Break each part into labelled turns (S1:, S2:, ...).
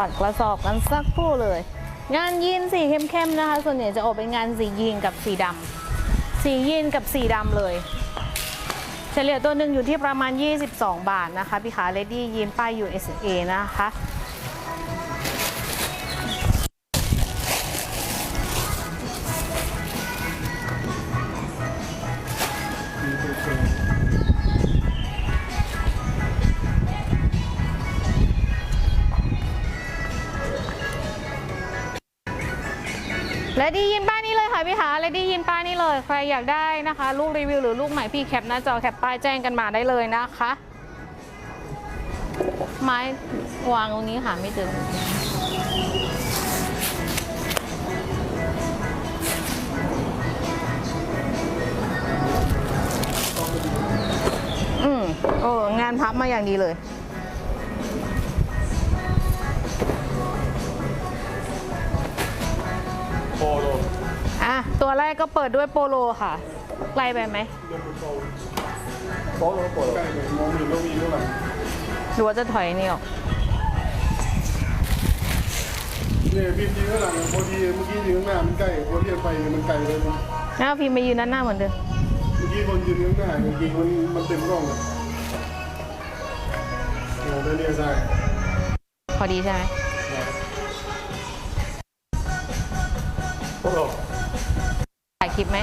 S1: ตัดกระสอบกันสักครู่เลย งานยีนสีเข้มๆนะคะ ส่วนใหญ่จะออกเป็นงานสียีนกับสีดำสียีนกับสีดำเลย เฉลี่ยตัวหนึ่งอยู่ที่ประมาณ 22 บาทนะคะพี่ขาเลดี้ยีนป้าย USA นะคะ และดียินป้ายนี้เลยค่ะพี่ขาและดียินป้ายนี้เลย ใครอยากได้นะคะ ลูกรีวิวหรือลูกใหม่พี่แคปหน้าจอแคปป้ายแจ้งกันมาได้เลยนะคะ ไม้วางตรงนี้ค่ะไม่เจออืมโอ้งานพับมาอย่างดีเลย ตัวแรกก็เปิดด้วยโปโลค่ะ ไกลไปไหม
S2: โปโลโปโลใกล้เลยมองเห็นแล้วมีเท่าไหร่
S1: หรือว่าจะถอยนี่ออก
S2: เนี่ยพี่ยืนข้างหลังพอดีเมื่อกี้ยืนข้างหน้ามันใกล้พอเรียกไปมันไกลเลยเมื่
S1: หน้าพิมพ์ไปยืนด้านหน้าเหมือนเดิม
S2: อกี้คนยืนข้างหน้าจริงๆมันมันเต็มร่องเลยโอ้ได้เรียกได้
S1: พอดีใช่ไหม
S2: ลิ
S1: ปไหม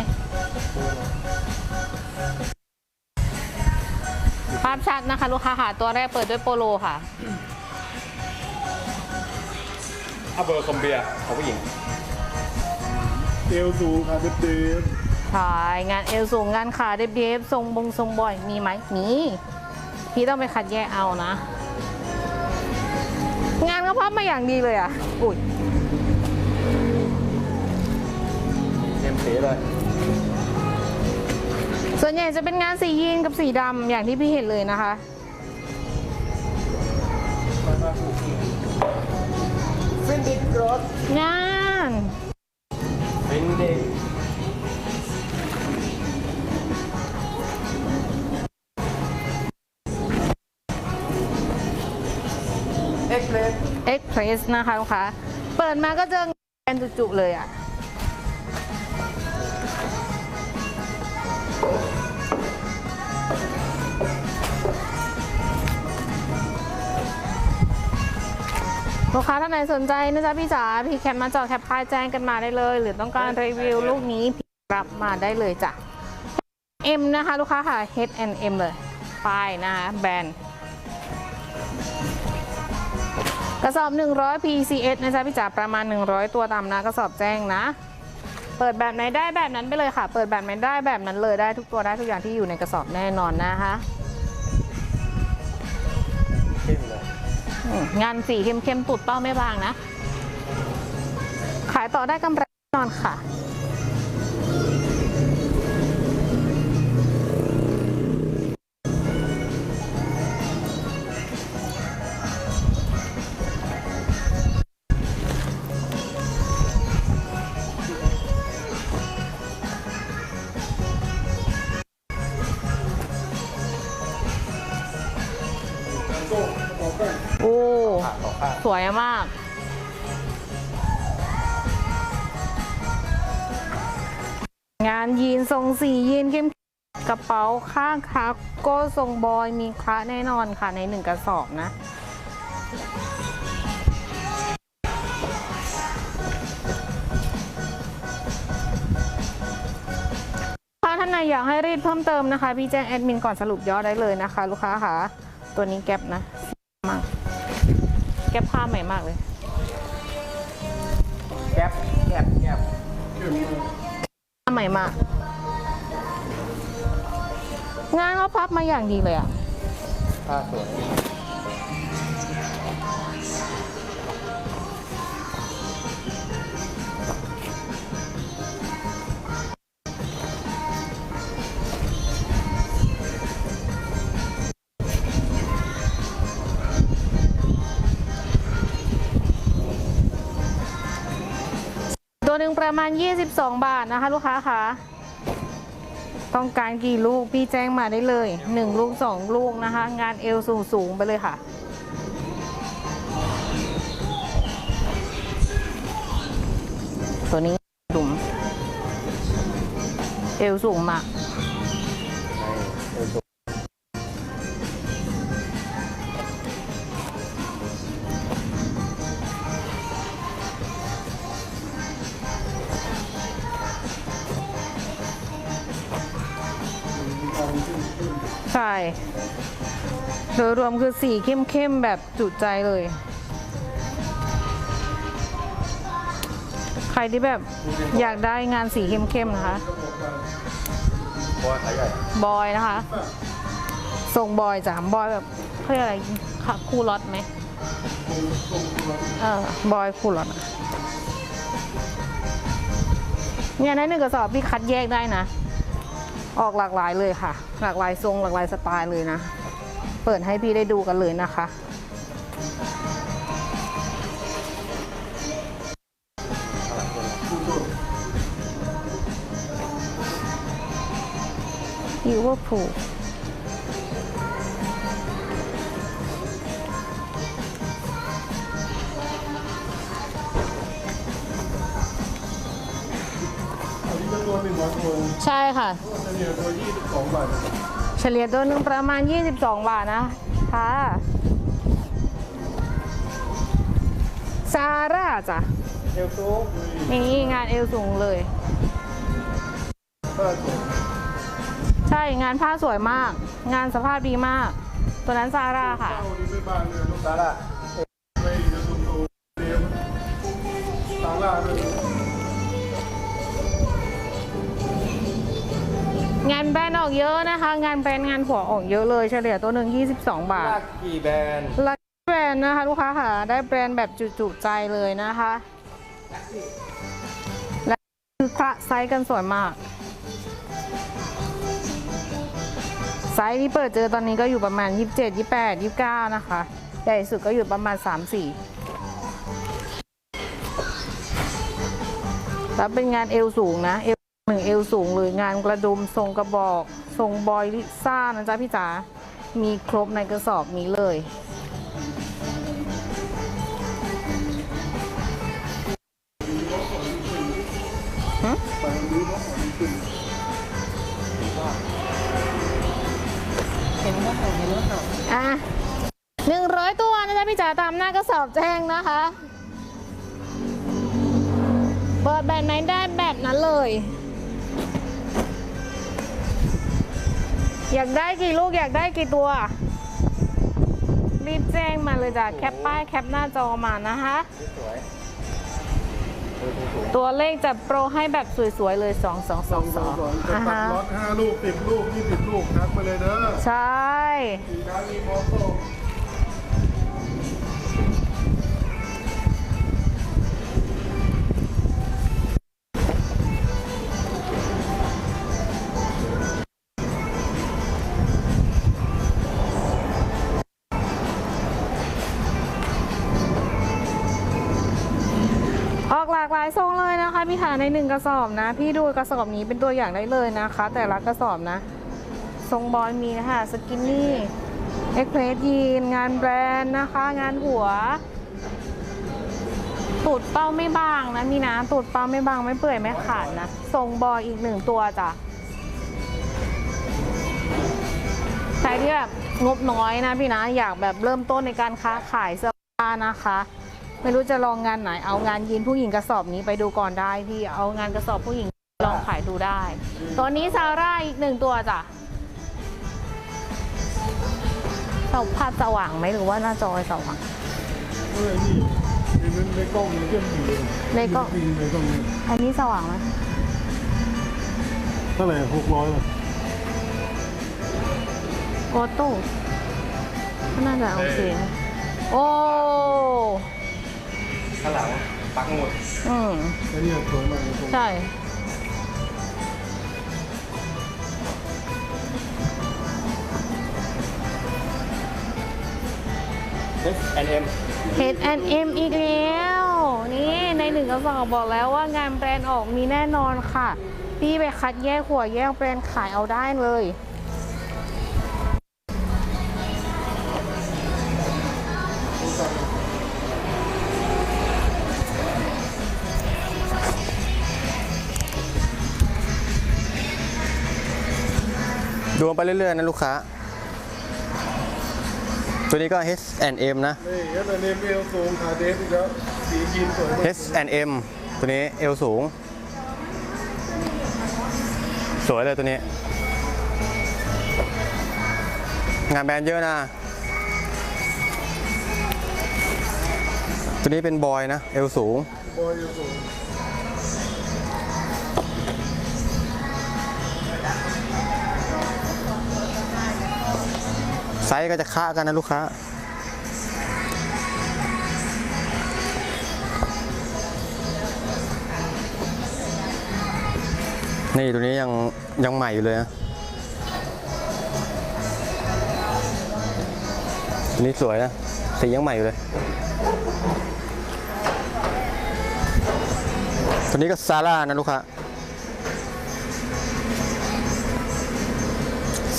S1: ภาพชัดนะคะ ลูกค้าค่ะ ตัวแรกเปิดด้วยโปโลค่ะ
S3: อาเบอร์คอมเบียของผู้หญิง
S2: เอวสูงขาเด็บเด็บ
S1: ถ่ายงานเอลสูงงานขาเดฟเดฟทรงบงทรงบ่อยมีไหมมีพี่ต้องไปคัดแยกเอานะ งานก็พับมาอย่างดีเลยอะ อุ้ย
S3: สีเลย
S1: ส่วนใหญ่จะเป็นงานสียีนกับสีดำอย่างที่พี่เห็นเลยนะคะ
S3: ฟินดิกรถ
S1: งาน
S3: ฟินดิก
S1: เอ็กเพรสเอ็กเพรสนะคะลูกค้าเปิดมาก็เจอแกนจุๆเลยอะ ลูกค้าท่านไหนสนใจนะจ๊ะพี่จ๋าพี่แคปมาจอแคปพายแจ้งกันมาได้เลย หรือต้องการรีวิวลูกนี้พี่รับมาได้เลยจ้ะ M นะคะ ลูกค้าค่ะ H&M เลยป้ายนะคะแบรนด์กระสอบ 100 PCS นะจ๊ะพี่จ๋าประมาณ 100 ตัวตามนะกระสอบแจ้งนะ เปิดแบบไหนได้แบบนั้นไปเลยค่ะ เปิดแบบไหนได้แบบนั้นเลยได้ทุกตัวได้ทุกอย่างที่อยู่ในกระสอบแน่นอนนะคะ งานสีเข้มๆ ตุดเป้าไม่บางนะ ขายต่อได้กำไรแน่นอนค่ะ วยมาก งานยีนทรงสียีนเข้มกระเป๋าข้างคาโก้ทรงบอยมีคละแน่นอนค่ะในหนึ่งกระสอบนะ ถ้าท่านไหนอยากให้รีดเพิ่มเติมนะคะ พี่แจ้งแอดมินก่อนสรุปยอดได้เลยนะคะ ลูกค้าค่ะ ตัวนี้แก๊ปนะ ก๊ปผ้าใหม่มากเลย
S3: แก๊ปแก๊ปแก๊ป
S2: เข้มมาก
S1: ผ้าใหม่มาก งานเขาพับมาอย่างดีเลยอะ
S3: ผ้าสวย
S1: หนึ่งประมาณ 22 บาทนะคะ ลูกค้าคะต้องการกี่ลูกพี่แจ้งมาได้เลย 1 ลูก 2 ลูกนะคะ งานเอวสูงสูงไปเลยค่ะ ตัวนี้ดุม
S3: เอวสูง
S2: มา
S1: ก ยรวมคือสีเข้มๆแบบจุใจเลย ใครที่แบบอยากได้งานสีเข้มๆนะคะ
S3: เพราะว่าขายใหญ่
S1: บอยนะคะทรงบอยจ้ะบอยแบบเขาเรียกอะไรค่ะคู่รถไหมเออบอยคู่รถอะเนี่ยในหนึ่งกระสอบพี่คัดแยกได้นะ ออกหลากหลายเลยค่ะ หลากหลายทรงหลากหลายสไตล์เลยนะ เปิดให้พี่ได้ดูกันเลยนะคะ ลิเวอร์พูล
S2: อันนี้จะตัวหนึ่งร้อยตัว
S1: ใช่ค่ะ
S2: เฉลี่ยตัวยี่สิบสองบาท
S1: ลี่ยตัวหนึ่งประมาณ 22 บาทนะค่ะซาร่าจ้ะ
S3: เอลซู
S1: นี่งานเอวสูงเลย
S2: ห้าตัว
S1: ใช่งานผ้าสวยมาก งานสภาพดีมาก ตัวนั้นซาร่าค่ะ
S2: เจ้านี้ไม่บานเลยลูก
S3: ซาร่า
S1: ออกเยอะนะคะ งานแบรนด์งานหัวออกเยอะเลยเฉลี่ยตัวหนึ่ง22 บาท
S3: ลากกี่แบรนด์
S1: ลักแบรนด์นะคะ ลูกค้าค่ะ ได้แบรนด์แบบจุๆใจเลยนะคะ และคือคละไซส์กันสวยมาก ไซส์ที่เปิดเจอตอนนี้ก็อยู่ประมาณ 27 28 29 นะคะ ใหญ่สุดก็อยู่ประมาณ 3 4 แล้วเป็นงานเอวสูงนะเอว หนึ่งเอวสูงเลยงานกระดุมทรงกระบอกทรงบอยลิซ่านะจ๊ะพี่จ๋ามีครบในกระสอบนี้เลย
S2: ไปดูน้องของมันขึ้น
S1: อะหนึ่งร้อยตัวนะจ๊ะพี่จ๋าตามหน้ากระสอบแจ้งนะคะ เปิดแบบไหนได้แบบนั้นเลย อยากได้กี่ลูกอยากได้กี่ตัว รีบแจ้งมาเลยจ้ะแคปป้ายแคปหน้าจอมานะคะ
S3: สวยเออสูง
S1: ตัวเลขจะโปรให้แบบสวยๆ เลย 2 2 2
S2: สองสองสอง
S1: 2
S2: จะ
S1: อ่า
S2: ตัด
S1: ฮะ
S2: ล็อตห้าลูกสิบลูกยี่สิบลูกทักมาเลยเด้อ
S1: ใช่
S2: สีน้ำมีมอโต้า
S1: กหลายทรงเลยนะคะพี่ขาในหนึ่งกระสอบนะ พี่ดูกระสอบนี้เป็นตัวอย่างได้เลยนะคะ แต่ละกระสอบนะ ทรงบอยมีนะคะสกินนี่เอ็กเพรสยีนงานแบรนด์นะคะ งานหัวตูดเป้าไม่บางนะมีนะตูดเป้าไม่บางไม่เปื่อยไม่ขาดนะทรงบอยอีกหนึ่งตัวจ้ะใครที่แบบงบน้อยนะพี่นะอยากแบบเริ่มต้นในการค้าขายเสื้อผ้านะคะ ไม่รู้จะลองงานไหน เอางานยีนผู้หญิงกระสอบนี้ไปดูก่อนได้พี่ เอางานกระสอบผู้หญิงลองขายดูได้ ตัวนี้ซาร่าอีกหนึ่งตัวจ้ะเสาภาพสว่างไหมหรือว่าหน้าจอสว่าง
S2: อ้ยนี่ในนั้นในกล้องมันก็มีเลย
S1: ในกล้อง
S2: ในกล้อง
S1: อันนี้สว่างไหม
S2: เท่าไหร่หกร้อยเลย
S1: โอโต้ก็น่าจะโอเคนโอ้
S3: ข้างหลังปักหมุด
S1: อืม
S2: ไอ้นี่สวยมากเลยผม
S1: ใช่
S3: เอสแอนเอ็ม
S1: H&M อีกแล้ว นี่ในหนึ่งกระสอบบอกแล้วว่างานแบรนด์ออกมีแน่นอนค่ะ พี่ไปคัดแยกหัวแยกแบรนด์ขายเอาได้เลย
S3: ดูไปเรื่อยๆนะลูกค้า ตัวนี้ก็ H&M นะ
S2: นี่เอสเนมเอลสูงขาเดฟอีกแล้วสียีนสวยมาก
S3: H&M ตัวนี้เอวสูง สวยเลยตัวนี้ งานแบรนด์เยอะนะ ตัวนี้เป็นบอยนะ เอวสูง
S2: บอยเอลสูง
S3: ไซส์ก็จะค้ากันนะลูกค้า นี่ตัวนี้ยังยังใหม่อยู่เลยนะนี้สวยนะสียังใหม่อยู่เลยตัวนี้ก็ซาร่านะลูกค้า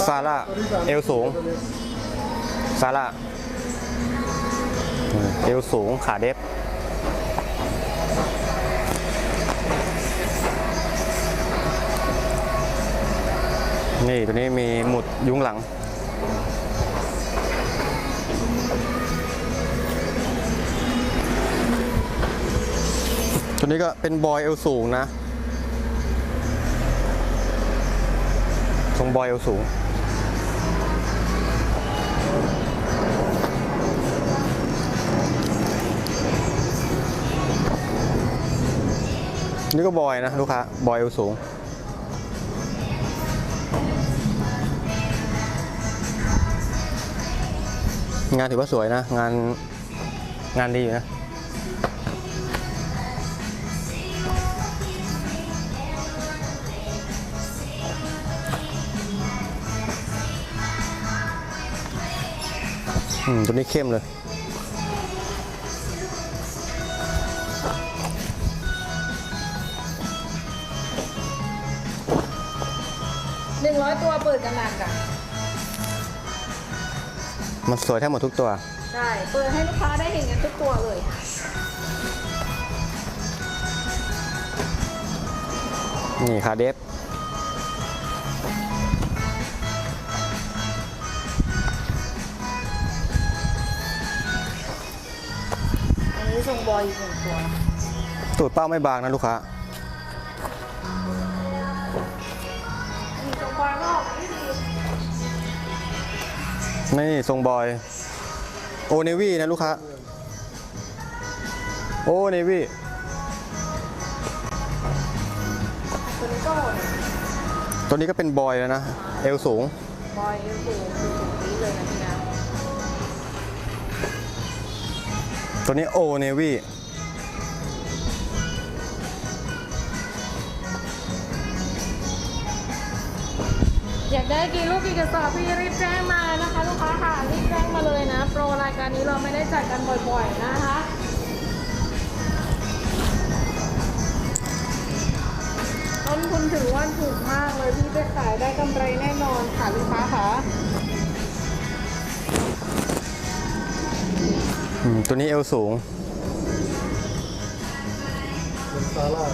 S3: ซาร่าเอวสูง ซาร่าเอวสูงขาเดฟนี่ตัวนี้มีหมุดยุ้งหลัง ตัวนี้ก็เป็นบอยเอวสูงนะ ทรงบอยเอวสูง นี่ก็บอยนะลูกค้าบอยเอวสูง งานถือว่าสวยนะ งานงานดีอยู่นะอืมตัวนี้เข้มเลย
S1: เปิดกันนานกัน
S3: มันสวยแทบหมดทุกตัว
S1: ใช่ เปิดให้ลูกค้าได้เห็นกันทุกตัวเลย
S3: นี่ขาเดฟ
S1: อันนี้ทรงบอยอีกหนึ่งตัว
S3: ตูดเป้าไม่บางนะลูกค้า นี่ทรงบอย โอเนวี่นะลูกค้า โอเนวี่
S1: ตัวนี้ก็
S3: ตัวนี้ก็เป็นบอยแล้วนะ เอวสูง
S1: บอยเอลสูงคือสูงนี้เลยนะพี่นะ
S3: ตัวนี้โอเนวี่
S1: อยากได้กี่ลูกกี่กระสอบพี่รีบแจ้งมานะคะ ลูกค้าค่ะรีบแจ้งมาเลยนะ โปรรายการนี้เราไม่ได้จัดกันบ่อยๆนะคะต้นทุนถือว่าถูกมากเลยพี่ไปขายได้กำไรแน่นอนค่ะลูกค้าค่ะ
S3: อืมตัวนี้เอวสูง
S2: เป็นซาร่า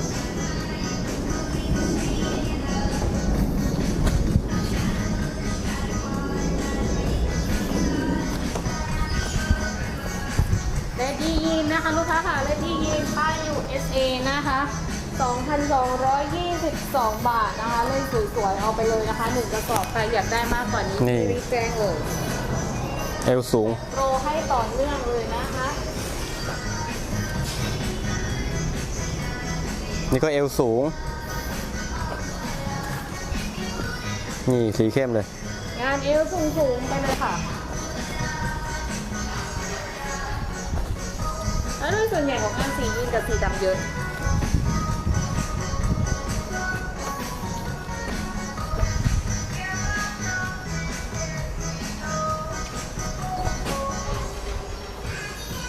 S1: เลดี้ยีนนะคะลูกค้าค่ะเลดี้ยีนป้าย USA นะคะ 2,222 บาทนะคะ เล่นสวยๆเอาไปเลยนะคะหนึ่งกระสอบใครอยากได้มากกว่านี้
S3: นี่
S1: รีบแจ้งเลย
S3: เอวสูง
S1: โปรให้ต่อเนื่องเลยนะคะ
S3: นี่ก็เอวสูง นี่สีเข้มเลย
S1: งานเอวสูงๆไปเลยค่ะ แล้วโดยส่วนใหญ่ของงานสียีนกับสีดำเยอะ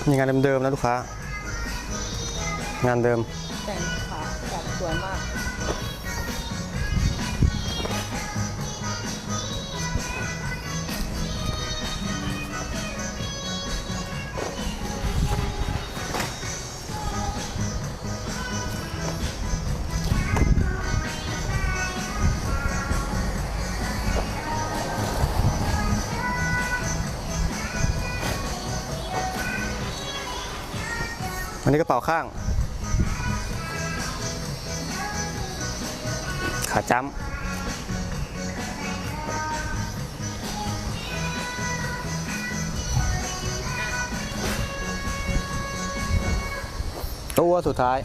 S3: นี่งานเดิมๆนะลูกค้า งานเดิม
S1: แต่งขาแบบสวยมาก
S3: อันนี้กระเป๋าข้าง ขาจ้ำตัวสุดท้าย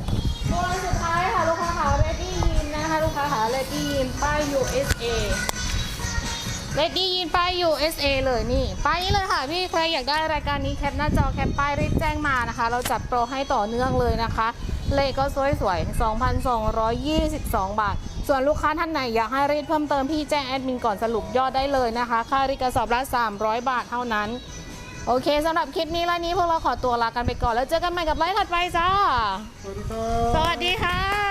S1: ตัวสุดท้ายค่ะ ลูกค้าค่ะ Ready Yin นะคะ ลูกค้าค่ะ Ready Yin ป้าย USA Ready Yin ป้าย USA เลยนี่ป้ายนี้เลยค่ะพี่ใครอยากได้รายการนี้แคปหน้าจอแคปป้ายรีบแจ้งมานะคะ เราจัดโปรให้ต่อเนื่องเลยนะคะ เลขก็สวยๆ 2,222 บาท ส่วนลูกค้าท่านไหนอยากให้รีดเพิ่มเติมพี่แจ้งแอดมินก่อนสรุปยอดได้เลยนะคะ ค่ารีดกระสอบละ 300 บาทเท่านั้น โอเคสำหรับคลิปนี้ไลน์นี้พวกเราขอตัวลากันไปก่อนแล้วเจอกันใหม่กับไลฟ์ถัดไปจ้า
S2: สวัสดีครับ
S1: สวัสดีค่ะ